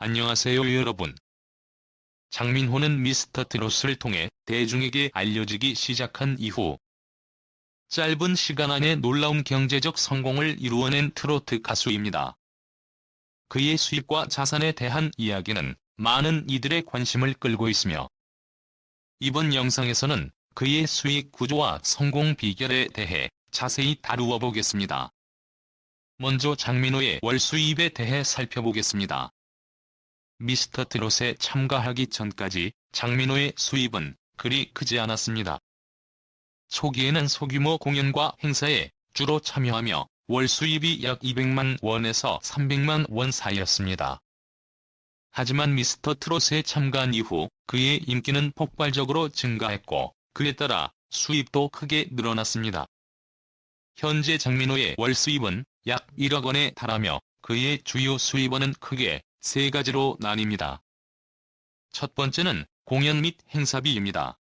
안녕하세요 여러분. 장민호는 미스터 트롯을 통해 대중에게 알려지기 시작한 이후 짧은 시간 안에 놀라운 경제적 성공을 이루어낸 트로트 가수입니다. 그의 수입과 자산에 대한 이야기는 많은 이들의 관심을 끌고 있으며 이번 영상에서는 그의 수익 구조와 성공 비결에 대해 자세히 다루어 보겠습니다. 먼저 장민호의 월 수입에 대해 살펴보겠습니다. 미스터 트롯에 참가하기 전까지 장민호의 수입은 그리 크지 않았습니다. 초기에는 소규모 공연과 행사에 주로 참여하며 월 수입이 약 200만 원에서 300만 원 사이였습니다. 하지만 미스터 트롯에 참가한 이후 그의 인기는 폭발적으로 증가했고 그에 따라 수입도 크게 늘어났습니다. 현재 장민호의 월 수입은 약 1억 원에 달하며 그의 주요 수입원은 크게 세 가지로 나뉩니다. 첫 번째는 공연 및 행사비입니다.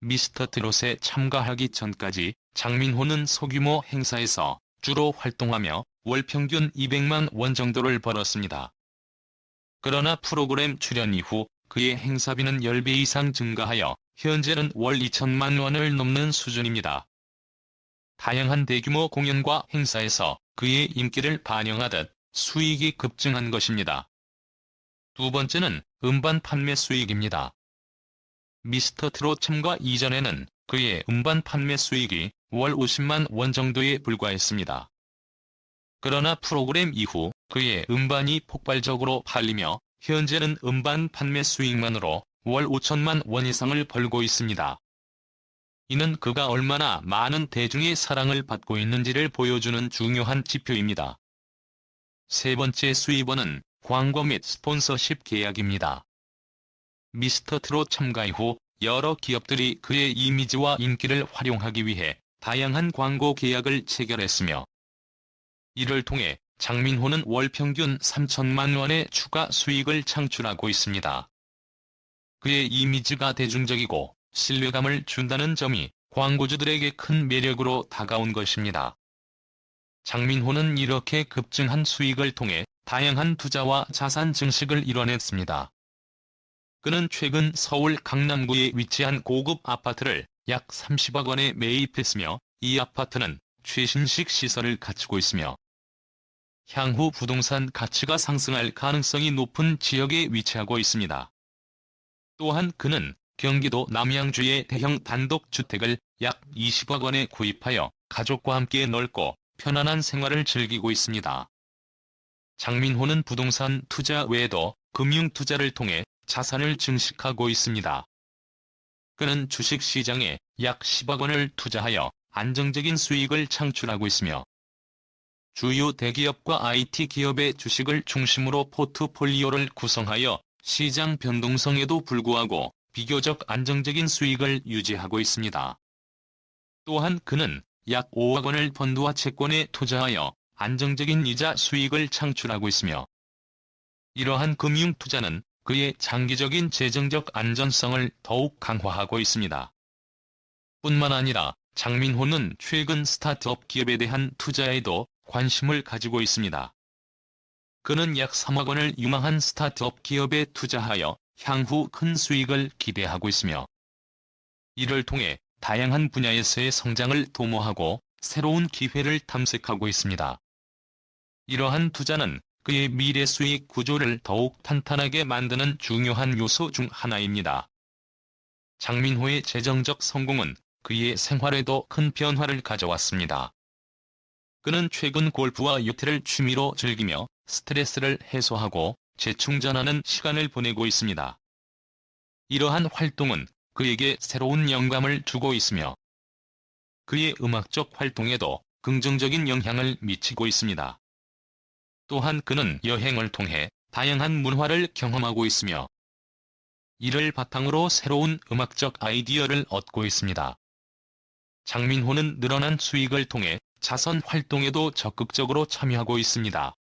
미스터 트롯에 참가하기 전까지 장민호는 소규모 행사에서 주로 활동하며 월 평균 200만 원 정도를 벌었습니다. 그러나 프로그램 출연 이후 그의 행사비는 10배 이상 증가하여 현재는 월 2천만 원을 넘는 수준입니다. 다양한 대규모 공연과 행사에서 그의 인기를 반영하듯 수익이 급증한 것입니다. 두 번째는 음반 판매 수익입니다. 미스터 트롯 참가 이전에는 그의 음반 판매 수익이 월 50만 원 정도에 불과했습니다. 그러나 프로그램 이후 그의 음반이 폭발적으로 팔리며 현재는 음반 판매 수익만으로 월 5천만 원 이상을 벌고 있습니다. 이는 그가 얼마나 많은 대중의 사랑을 받고 있는지를 보여주는 중요한 지표입니다. 세 번째 수입원은 광고 및 스폰서십 계약입니다. 미스터 트롯 참가 이후 여러 기업들이 그의 이미지와 인기를 활용하기 위해 다양한 광고 계약을 체결했으며 이를 통해 장민호는 월 평균 3천만 원의 추가 수익을 창출하고 있습니다. 그의 이미지가 대중적이고 신뢰감을 준다는 점이 광고주들에게 큰 매력으로 다가온 것입니다. 장민호는 이렇게 급증한 수익을 통해 다양한 투자와 자산 증식을 이뤄냈습니다. 그는 최근 서울 강남구에 위치한 고급 아파트를 약 30억 원에 매입했으며 이 아파트는 최신식 시설을 갖추고 있으며 향후 부동산 가치가 상승할 가능성이 높은 지역에 위치하고 있습니다. 또한 그는 경기도 남양주의 대형 단독주택을 약 20억 원에 구입하여 가족과 함께 넓고 편안한 생활을 즐기고 있습니다. 장민호는 부동산 투자 외에도 금융 투자를 통해 자산을 증식하고 있습니다. 그는 주식시장에 약 10억 원을 투자하여 안정적인 수익을 창출하고 있으며 주요 대기업과 IT 기업의 주식을 중심으로 포트폴리오를 구성하여 시장 변동성에도 불구하고 비교적 안정적인 수익을 유지하고 있습니다. 또한 그는 약 5억 원을 펀드와 채권에 투자하여 안정적인 이자 수익을 창출하고 있으며 이러한 금융 투자는 그의 장기적인 재정적 안전성을 더욱 강화하고 있습니다. 뿐만 아니라 장민호는 최근 스타트업 기업에 대한 투자에도 관심을 가지고 있습니다. 그는 약 3억 원을 유망한 스타트업 기업에 투자하여 향후 큰 수익을 기대하고 있으며 이를 통해 다양한 분야에서의 성장을 도모하고 새로운 기회를 탐색하고 있습니다. 이러한 투자는 그의 미래 수익 구조를 더욱 탄탄하게 만드는 중요한 요소 중 하나입니다. 장민호의 재정적 성공은 그의 생활에도 큰 변화를 가져왔습니다. 그는 최근 골프와 요트를 취미로 즐기며 스트레스를 해소하고 재충전하는 시간을 보내고 있습니다. 이러한 활동은 그에게 새로운 영감을 주고 있으며 그의 음악적 활동에도 긍정적인 영향을 미치고 있습니다. 또한 그는 여행을 통해 다양한 문화를 경험하고 있으며 이를 바탕으로 새로운 음악적 아이디어를 얻고 있습니다. 장민호는 늘어난 수익을 통해 자선 활동에도 적극적으로 참여하고 있습니다.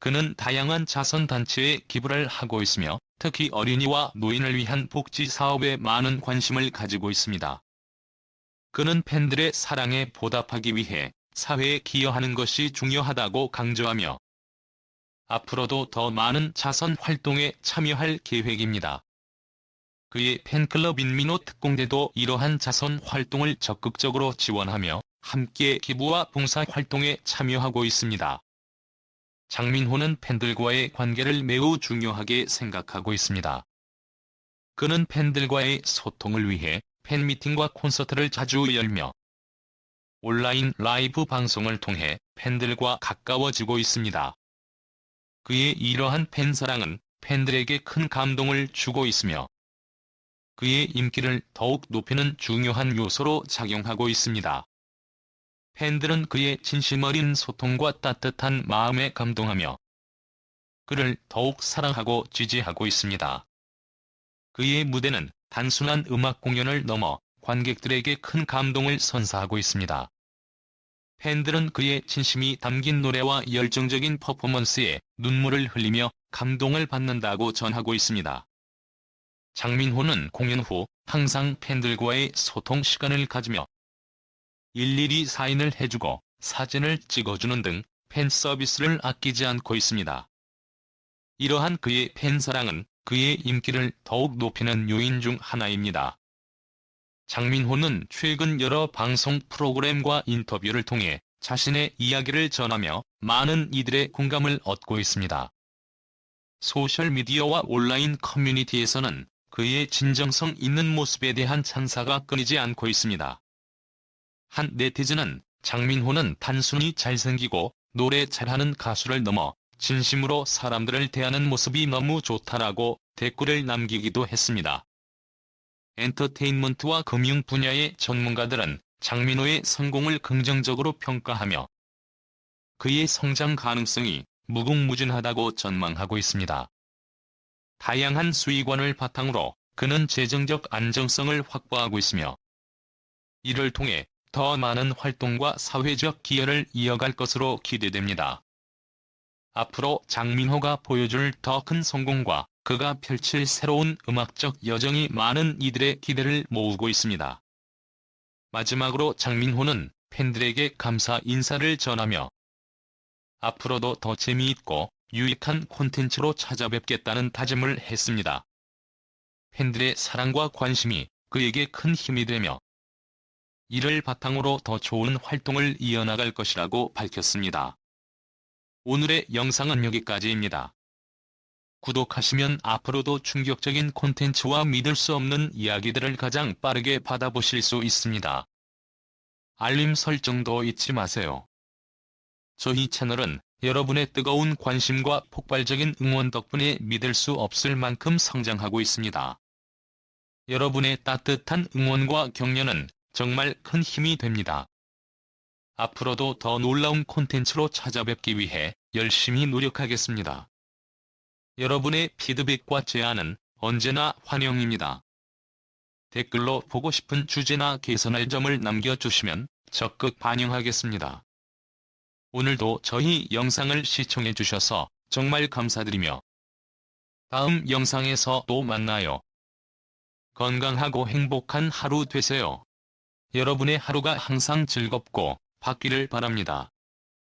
그는 다양한 자선단체에 기부를 하고 있으며 특히 어린이와 노인을 위한 복지 사업에 많은 관심을 가지고 있습니다. 그는 팬들의 사랑에 보답하기 위해 사회에 기여하는 것이 중요하다고 강조하며 앞으로도 더 많은 자선 활동에 참여할 계획입니다. 그의 팬클럽 인민호 특공대도 이러한 자선 활동을 적극적으로 지원하며 함께 기부와 봉사 활동에 참여하고 있습니다. 장민호는 팬들과의 관계를 매우 중요하게 생각하고 있습니다. 그는 팬들과의 소통을 위해 팬미팅과 콘서트를 자주 열며 온라인 라이브 방송을 통해 팬들과 가까워지고 있습니다. 그의 이러한 팬사랑은 팬들에게 큰 감동을 주고 있으며 그의 인기를 더욱 높이는 중요한 요소로 작용하고 있습니다. 팬들은 그의 진심 어린 소통과 따뜻한 마음에 감동하며 그를 더욱 사랑하고 지지하고 있습니다. 그의 무대는 단순한 음악 공연을 넘어 관객들에게 큰 감동을 선사하고 있습니다. 팬들은 그의 진심이 담긴 노래와 열정적인 퍼포먼스에 눈물을 흘리며 감동을 받는다고 전하고 있습니다. 장민호는 공연 후 항상 팬들과의 소통 시간을 가지며 일일이 사인을 해주고 사진을 찍어주는 등 팬 서비스를 아끼지 않고 있습니다. 이러한 그의 팬 사랑은 그의 인기를 더욱 높이는 요인 중 하나입니다. 장민호는 최근 여러 방송 프로그램과 인터뷰를 통해 자신의 이야기를 전하며 많은 이들의 공감을 얻고 있습니다. 소셜미디어와 온라인 커뮤니티에서는 그의 진정성 있는 모습에 대한 찬사가 끊이지 않고 있습니다. 한 네티즌은 장민호는 단순히 잘생기고 노래 잘하는 가수를 넘어 진심으로 사람들을 대하는 모습이 너무 좋다라고 댓글을 남기기도 했습니다. 엔터테인먼트와 금융 분야의 전문가들은 장민호의 성공을 긍정적으로 평가하며 그의 성장 가능성이 무궁무진하다고 전망하고 있습니다. 다양한 수익원을 바탕으로 그는 재정적 안정성을 확보하고 있으며 이를 통해 더 많은 활동과 사회적 기여를 이어갈 것으로 기대됩니다. 앞으로 장민호가 보여줄 더 큰 성공과 그가 펼칠 새로운 음악적 여정이 많은 이들의 기대를 모으고 있습니다. 마지막으로 장민호는 팬들에게 감사 인사를 전하며 앞으로도 더 재미있고 유익한 콘텐츠로 찾아뵙겠다는 다짐을 했습니다. 팬들의 사랑과 관심이 그에게 큰 힘이 되며 이를 바탕으로 더 좋은 활동을 이어나갈 것이라고 밝혔습니다. 오늘의 영상은 여기까지입니다. 구독하시면 앞으로도 충격적인 콘텐츠와 믿을 수 없는 이야기들을 가장 빠르게 받아보실 수 있습니다. 알림 설정도 잊지 마세요. 저희 채널은 여러분의 뜨거운 관심과 폭발적인 응원 덕분에 믿을 수 없을 만큼 성장하고 있습니다. 여러분의 따뜻한 응원과 격려는 정말 큰 힘이 됩니다. 앞으로도 더 놀라운 콘텐츠로 찾아뵙기 위해 열심히 노력하겠습니다. 여러분의 피드백과 제안은 언제나 환영입니다. 댓글로 보고 싶은 주제나 개선할 점을 남겨주시면 적극 반영하겠습니다. 오늘도 저희 영상을 시청해주셔서 정말 감사드리며 다음 영상에서 또 만나요. 건강하고 행복한 하루 되세요. 여러분의 하루가 항상 즐겁고 받기를 바랍니다.